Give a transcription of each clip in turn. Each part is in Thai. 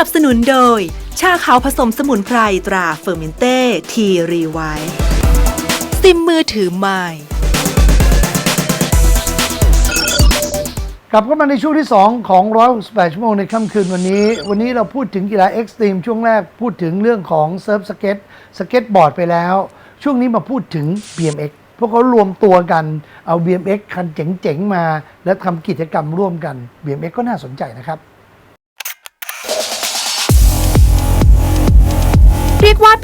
นับสนุนโดย ชาขาวผสมสมุนไพรตราเฟอร์มินเต้ ทีรีไวซิมมือถือใหม่ กลับเข้ามาในช่วงที่ 2 ของ168ชั่วโมงในค่ำคืนวันนี้ วันนี้เราพูดถึงกีฬาเอ็กซ์ตรีมช่วงแรกพูดถึงเรื่องของเซิร์ฟสเก็ตสเก็ตบอร์ดไปแล้ว ช่วงนี้มาพูดถึง BMX พวกเขารวมตัวกันเอา BMX คันเจ๋งๆมา แล้วทำกิจกรรมร่วมกัน BMX ก็น่าสนใจนะครับ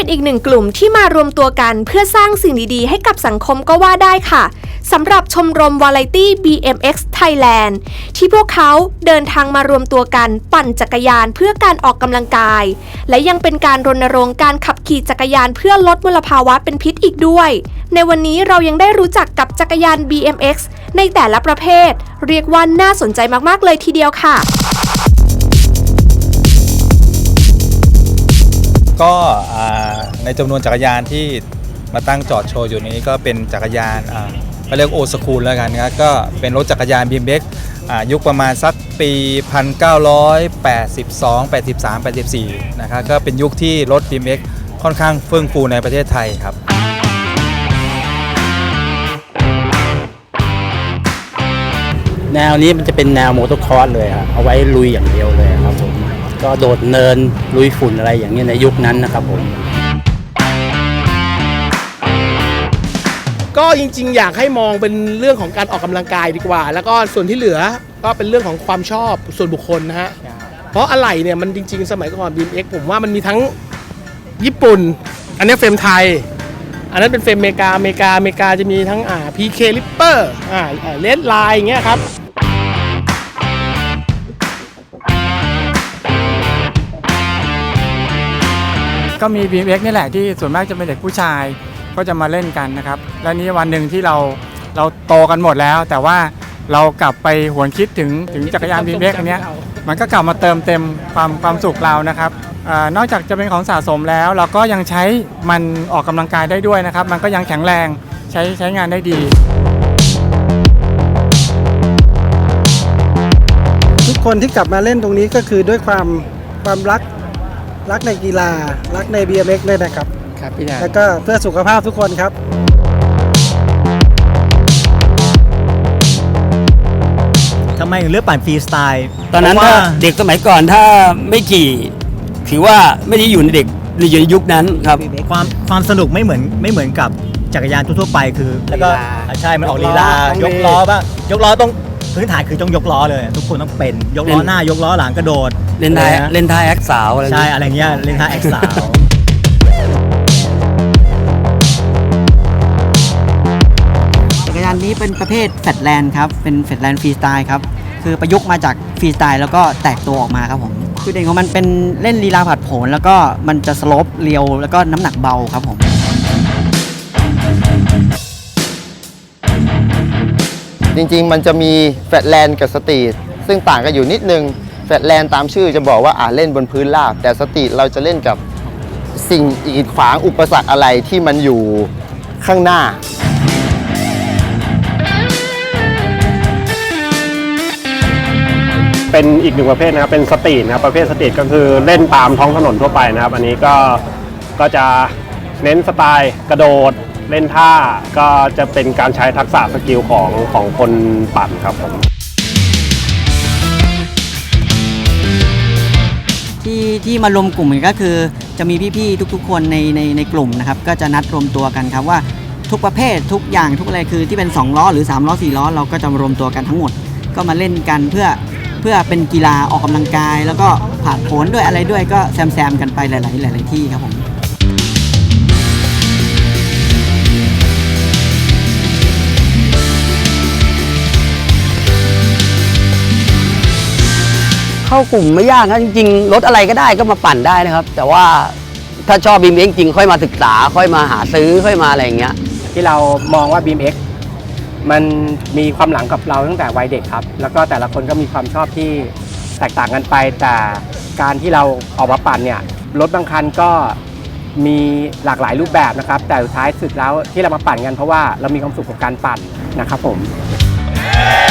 เป็นอีกหนึ่งกลุ่มที่มารวมตัวกันเพื่อสร้างสิ่งดีๆ ให้กับสังคมก็ว่าได้ค่ะสำหรับชมรมวาไรตี้ BMX Thailand ที่พวกเขาเดินทางมารวมตัวกันปั่นจักรยานเพื่อการออกกำลังกาย และยังเป็นการรณรงค์การขับขี่จักรยานเพื่อลดมลภาวะเป็นพิษอีกด้วย ในวันนี้เรายังได้รู้จักกับจักรยาน BMX ในแต่ละประเภท เรียกว่าน่าสนใจมากๆเลยทีเดียวค่ะ ก็ในจำนวนจักรยานที่มาตั้งจอดโชว์อยู่นี้ก็เป็นจักรยานอ่าเรียกโอสคูลแล้วกันนะก็เป็นรถจักรยาน BMX อ่ายุคประมาณสักปี 1982 83 84 นะครับก็เป็นยุคที่รถ BMX ค่อนข้างเฟื่องฟูในประเทศไทยครับแนวนี้มันจะเป็นแนวโมโตครอสเลยครับเอาไว้ลุยอย่างเดียวเลยครับผม ก็โดดเนินลุยฝุ่นอะไรอย่างเงี้ยในยุคนั้นนะครับผม ก็จริง ๆ อยากให้มองเป็นเรื่องของการออกกำลังกายดีกว่า แล้วก็ส่วนที่เหลือก็เป็นเรื่องของความชอบส่วนบุคคลนะฮะ เพราะอะไหล่เนี่ยมันจริง ๆ สมัยก่อน BMX ผมว่ามันมีทั้งญี่ปุ่น อันนี้เฟรมไทย อันนั้นเป็นเฟรมอเมริกาอเมริกาอเมริกาจะมีทั้งอ่า PK Ripper อ่าเลดไลน์อย่างเงี้ยครับ ก็มี BMX นี่แหละที่ส่วนมากจะเป็นเด็กผู้ชายก็จะมาเล่นกันนะครับ และนี่วันหนึ่งที่เราเราโตกันหมดแล้ว แต่ว่าเรากลับไปหวนคิดถึงถึงจักรยาน BMX อันเนี้ยมันก็กลับมาเติมเต็มความความสุขเรานะครับอานอกจากจะเป็นของสะสมแล้ว เราก็ยังใช้มันออกกำลังกายได้ด้วยนะครับ มันก็ยังแข็งแรงใช้ใช้งานได้ดีทุกคนที่กลับมาเล่นตรงนี้ก็คือด้วยความความรัก รักในกีฬา รักใน BMX เลยนะครับ ครับพี่แดนแล้วก็เพื่อสุขภาพทุกคนครับ ทำไมถึงเลือกปั่นฟรีสไตล์ตอนนั้นเพถ้าราะว่าเด็กสมัยก่อนถ้าไม่ขี่ถือว่าไม่ได้อยู่ในเด็กในยุคนั้นครับ ความความสนุกไม่เหมือนไม่เหมือนกับจักรยานทั่วๆไปคือ แล้วก็ลีลาอะใช่มันออกลีลาต้องมี ยกล้อบ้างยกล้อต้อง พื้นฐานคือต้องยกล้อเลย ทุกคนต้องเป็นยกล้อหน้ายกล้อหลังกระโดดเล่นท้ายอะเล่นท้ายแอคสาวอะไรใช่อะไรเงี้ยเล่นท่าแอคสาวจักรยานนี้เป็นประเภทแฟตแลนด์ครับเป็นแฟตแลนด์ฟรีสไตล์ครับคือประยุกต์มาจากฟรีสไตล์แล้วก็แตกตัวออกมาครับผมคือเด่นของมันเป็นเล่นลีลาผัดโผนแล้วก็มันจะสโลปเรียวแล้วก็น้ำหนักเบาครับผม จริงๆ มันจะมีแฟลตแลนด์กับสตรีทซึ่งต่างกันอยู่นิดนึงแฟลตแลนด์ตามชื่อจะบอกว่าอ่าเล่นบนพื้นราบ แต่สตรีทเราจะเล่นกับสิ่งอีดขวางอุปสรรคอะไรที่มันอยู่ข้างหน้า เป็นอีกหนึ่งประเภทนะครับ เป็นสตรีทนะครับ ประเภทสตรีทก็คือเล่นตามท้องถนนทั่วไปนะครับ อันนี้ก็ก็จะเน้นสไตล์กระโดด เล่นท่าก็จะเป็นการใช้ทักษะสกิลของของคนปั่นครับผมที่ที่มารวมกลุ่มกันก็คือ จะมีพี่ๆทุก ๆ คนในในในกลุ่มนะครับก็จะนัดรวมตัวกันครับว่าทุกประเภททุกอย่างทุกอะไรคือที่เป็น 2 ล้อหรือ 3 ล้อ 4 ล้อ เราก็จะมารวมตัวกันทั้งหมด ก็มาเล่นกันเพื่อเพื่อเป็นกีฬาออกกำลังกาย แล้วก็ผ่านผลด้วยอะไรด้วยก็แซมๆกันไปหลาย ๆ หลาย ๆ ที่ครับผม เข้ากลุ่มไม่ยากนะจริงๆรถอะไรก็ได้ก็มาปั่นได้นะครับ แต่ว่าถ้าชอบบีมเองจริงค่อยมาศึกษา ค่อยมาหาซื้อค่อยมาอะไรอย่างเงี้ย ที่เรามองว่า BMX มันมีความหลังกับเราตั้งแต่วัยเด็กครับ แล้วก็แต่ละคนก็มีความชอบที่แตกต่างกันไป แต่การที่เราออกมาปั่นเนี่ยรถบางคันก็มีหลากหลายรูปแบบนะครับ แต่สุดท้ายสุดแล้วที่เรามาปั่นกันเพราะว่าเรามีความสุขกับการปั่นนะครับผมกี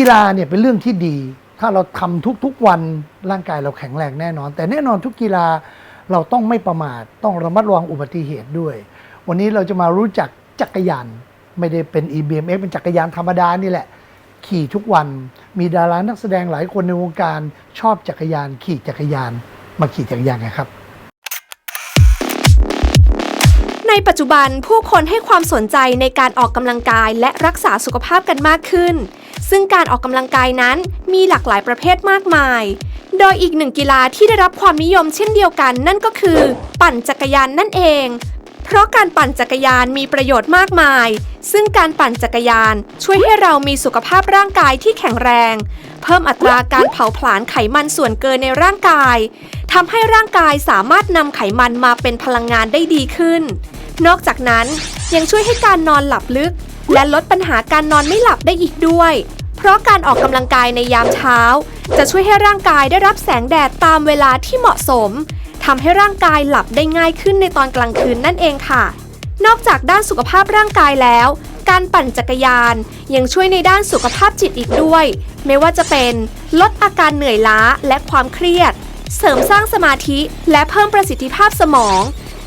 กีฬาเนี่ยเป็นเรื่องที่ดี ถ้าเราทำทุกๆวันร่างกายเราแข็งแรงแน่นอน แต่แน่นอนทุกกีฬาเราต้องไม่ประมาทต้องระมัดระวังอุบัติเหตุด้วย วันนี้เราจะมารู้จักจักรยานไม่ได้เป็น EBMX เป็นจักรยานธรรมดานี่แหละ ขี่ทุกวันมีดารานักแสดงหลายคนในวงการชอบจักรยาน ขี่จักรยาน มาขี่จักรยานกันครับในปัจจุบันผู้คนให้ความสนใจในการออกกำลังกายและรักษาสุขภาพกันมากขึ้น ซึ่งการออกกำลังกายนั้นมีหลากหลายประเภทมากมาย โดยอีกหนึ่งกีฬาที่ได้รับความนิยมเช่นเดียวกันนั่นก็คือ ปั่นจักรยานนั่นเอง เพราะการปั่นจักรยานมีประโยชน์มากมาย ซึ่งการปั่นจักรยานช่วยให้เรามีสุขภาพร่างกายที่แข็งแรง เพิ่มอัตราการเผาผลาญไขมันส่วนเกินในร่างกายทำให้ร่างกายสามารถนำไขมันมาเป็นพลังงานได้ดีขึ้น นอกจากนั้นยังช่วยให้การนอนหลับลึกและลดปัญหาการนอนไม่หลับได้อีกด้วย เพราะการออกกำลังกายในยามเช้า จะช่วยให้ร่างกายได้รับแสงแดดตามเวลาที่เหมาะสมทำให้ร่างกายหลับได้ง่ายขึ้นในตอนกลางคืนนั่นเองค่ะ นอกจากด้านสุขภาพร่างกายแล้ว การปั่นจักรยาน ยังช่วยในด้านสุขภาพจิตอีกด้วย ไม่ว่าจะเป็น ลดอาการเหนื่อยล้าและความเครียด เสริมสร้างสมาธิและเพิ่มประสิทธิภาพสมอง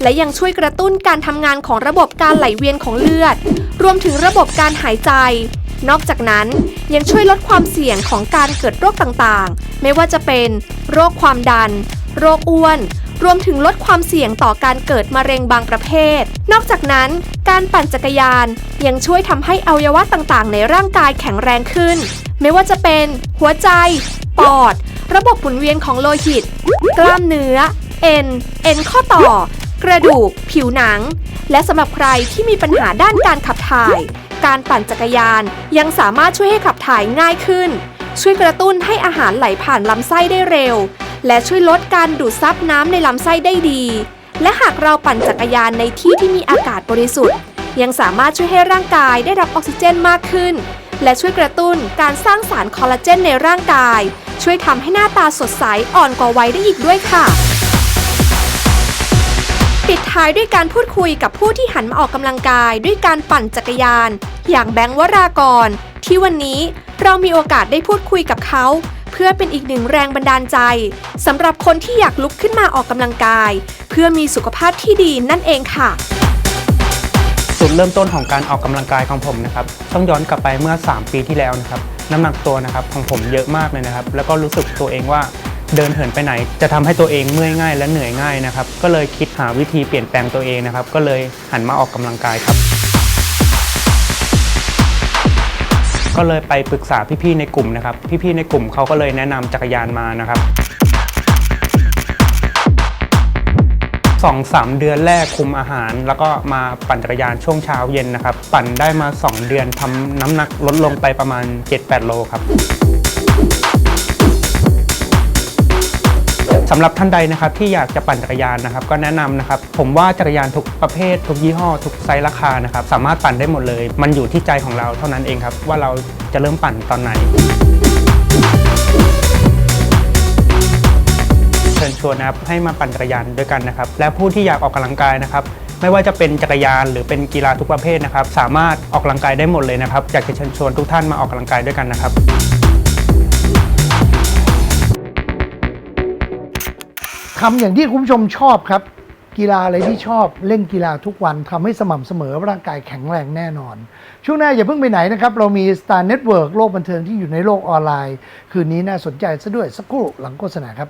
และยังช่วยกระตุ้นการทำงานของระบบการไหลเวียนของเลือด รวมถึงระบบการหายใจ นอกจากนั้นยังช่วยลดความเสี่ยงของการเกิดโรคต่างๆ ไม่ว่าจะเป็น โรคความดัน โรคอ้วน รวมถึงลดความเสี่ยงต่อการเกิดมะเร็งบางประเภท นอกจากนั้น การปั่นจักรยานยังช่วยทำให้อวัยวะต่างๆ ในร่างกายแข็งแรงขึ้น ไม่ว่าจะเป็น หัวใจ ปอด ระบบหมุนเวียนของโลหิต กล้ามเนื้อ เอ็น เอ็นข้อต่อ กระดูก ผิวหนัง และสำหรับใครที่มีปัญหาด้านการขับถ่าย การปั่นจักรยาน ยังสามารถช่วยให้ขับถ่ายง่ายขึ้น ช่วยกระตุ้นให้อาหารไหลผ่านลำไส้ได้เร็ว และช่วยลดการดูดซับน้ำในลำไส้ได้ดี และหากเราปั่นจักรยานในที่ที่มีอากาศบริสุทธิ์ ยังสามารถช่วยให้ร่างกายได้รับออกซิเจนมากขึ้น และช่วยกระตุ้นการสร้างสารคอลลาเจนในร่างกาย ช่วยทำให้หน้าตาสดใสอ่อนกว่าวัยได้อีกด้วยค่ะ ปิดท้ายด้วยการพูดคุยกับผู้ที่หันมาออกกำลังกายด้วยการปั่นจักรยาน อย่างแบงค์วรากร ที่วันนี้เรามีโอกาสได้พูดคุยกับเขา เพื่อเป็นอีกหนึ่งแรงบันดาลใจสำหรับคนที่อยากลุกขึ้นมาออกกำลังกาย เพื่อมีสุขภาพที่ดีนั่นเองค่ะจุดเริ่มต้นของการออกกำลังกายของผมนะครับต้องย้อนกลับไปเมื่อ 3 ปีที่แล้วนะครับน้ำหนักตัวนะครับของผมเยอะมากเลยนะครับ แล้วก็รู้สึกตัวเองว่า เดินเหินไปไหน จะทำให้ตัวเองเมื่อยง่ายและเหนื่อยง่ายนะครับ ก็เลยคิดหาวิธีเปลี่ยนแปลงตัวเองนะครับ ก็เลยหันมาออกกำลังกายครับ ก็เลยไปปรึกษาพี่ๆในกลุ่มนะครับ พี่ๆในกลุ่มเขาก็เลยแนะนำจักรยานมานะครับสองสามเดือนแรกคุมอาหาร แล้วก็มาปั่นจักรยานช่วงเช้าเย็นนะครับ ปั่นได้มา 2 เดือนทำน้ำหนักลดลงไปประมาณ 7-8 โลครับ สำหรับท่านใดนะครับที่อยากจะปั่นจักรยานนะครับ ก็แนะนำนะครับ ผมว่าจักรยานทุกประเภท ทุกยี่ห้อ ทุกไซส์ราคานะครับ สามารถปั่นได้หมดเลย มันอยู่ที่ใจของเราเท่านั้นเองครับ ว่าเราจะเริ่มปั่นตอนไหน เชิญชวนนะครับให้มาปั่นจักรยานด้วยกันนะครับ และผู้ที่อยากออกกำลังกายนะครับไม่ว่าจะเป็นจักรยานหรือเป็นกีฬาทุกประเภทนะครับ สามารถออกกำลังกายได้หมดเลยนะครับอยากจะเชิญชวนทุกท่านมาออกกำลังกายด้วยกันนะครับ ทำอย่างที่คุณผู้ชมชอบครับ กีฬาอะไรที่ชอบเล่นกีฬาทุกวันทำให้สม่ำเสมอร่างกายแข็งแรงแน่นอน ช่วงหน้าอย่าเพิ่งไปไหนนะครับ เรามี Star Network โลกบันเทิงที่อยู่ในโลกออนไลน์ คืนนี้น่าสนใจซะด้วยสักครู่หลังโฆษณาครับ